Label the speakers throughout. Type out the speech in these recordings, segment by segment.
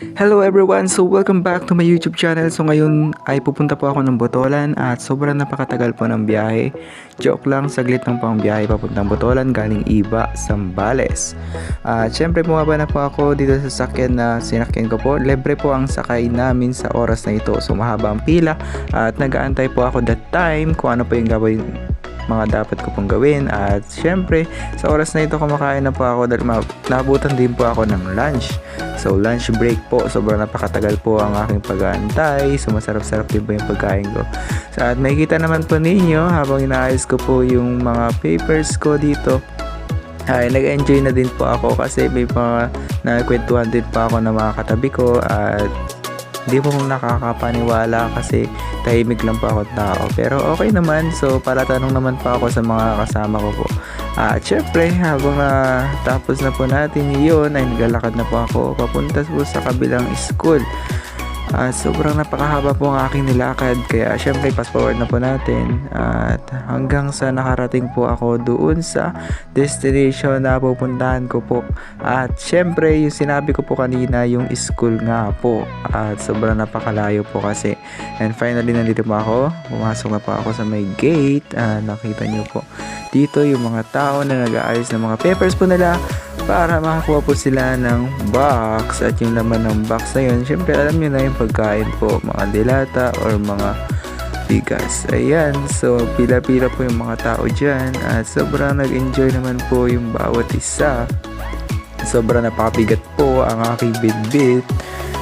Speaker 1: Hello everyone! So welcome back to my YouTube channel. So ngayon ay pupunta po ako ng Botolan at sobrang napakatagal po ng biyahe. Joke lang, saglit lang po ang biyahe papuntang Botolan galing Iba, Sambales. At syempre bumaba na po ako dito sa sakyan na sinakyan ko po. Libre po ang sakay namin sa oras na ito. So mahaba ang pila at nag-aantay po ako that time kung ano po yung gagawin mga dapat ko pong gawin. At syempre sa oras na ito kumakain na po ako dahil naabutan din po ako ng lunch. So lunch break po. Sobrang napakatagal po ang aking pag-aantay. So masarap-sarap din po yung pagkain ko. So, at makikita naman po ninyo habang inaayos ko po yung mga papers ko dito ay nag-enjoy na din po ako kasi may mga nakikwentuhan din pa ako ng mga katabi ko. At hindi po nakakapaniwala kasi tahimik lang po ako tao. Pero okay naman, so para tanong naman pa ako sa mga kasama ko po. At syempre, habang na tapos na po natin yun, ay naglalakad na po ako papunta po sa kabilang school. At sobrang napakahaba po ang aking nilakad kaya syempre fast forward na po natin. At hanggang sa nakarating po ako doon sa destination na pupuntahan ko po. At syempre yung sinabi ko po kanina yung school nga po. At sobrang napakalayo po kasi. And finally nandito po ako. Pumasok na po ako sa may gate. At nakita nyo po dito yung mga tao na nag-aayos ng mga papers po nila para makakuha po sila ng box at yung laman ng box na yun. Syempre alam nyo na yung pagkain po mga dilata or mga bigas. Ayan so pila-pila po yung mga tao dyan at sobrang nag-enjoy naman po yung bawat isa. Sobrang napakabigat po ang aking bitbit.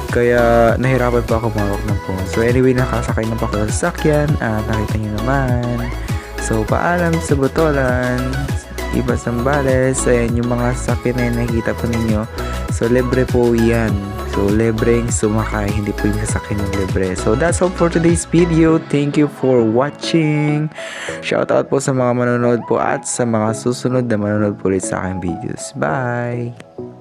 Speaker 1: Kaya nahirapan po ako mawak ng phone. So anyway nakasakay na ako sa sasakyan at nakita nyo naman. So paalam sa Botolan Iba Sambales, ayan yung mga sakyan na yun nakikita po ninyo. So, libre po yan. So, libreng sumakay, hindi po yung sasakyan yung libre. So, that's all for today's video. Thank you for watching. Shout out po sa mga manonood po at sa mga susunod na manonood po ulit sa aking videos. Bye!